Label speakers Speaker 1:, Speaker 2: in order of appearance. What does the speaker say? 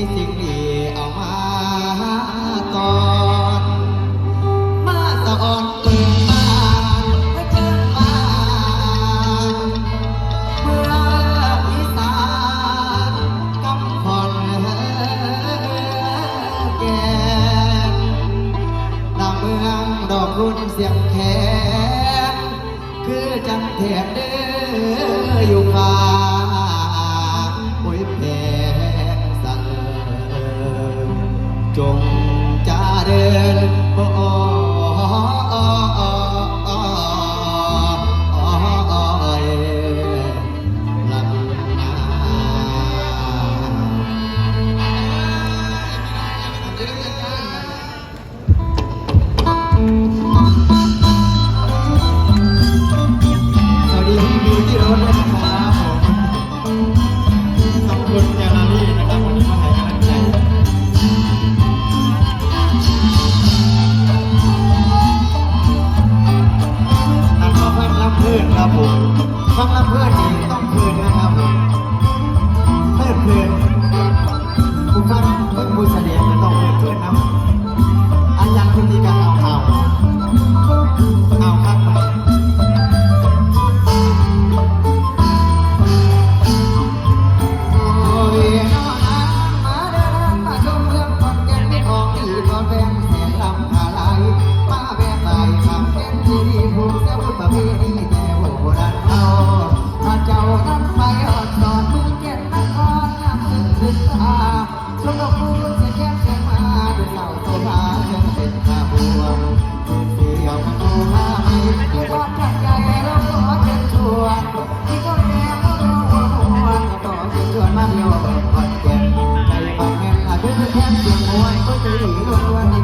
Speaker 1: มีสิ่งดีเอามาก่อนมาสอนเปิดบ้านให้เปิดบ้าเมื่ออีสานกำพรแก่ดาวเมืองดอกรุ่นเสียงแคนคือจังเทียนเด้ออยู่ฟ้า เผมฟังลำเพื่อน ชมดอกคูณเสียแก้มเสียงมาดูเสาโซฟาเสียงเป็นข้าบวงเสียวมันดูมาให้ด้วยควาจัดใจเราขอเชิญชวนที่คนแก่ก็รอวันต่อเชิญชวนมาเดียวขอนแก่นใจบางแห่อาจจะแค่เสียงมวยก็จะหลีล้วน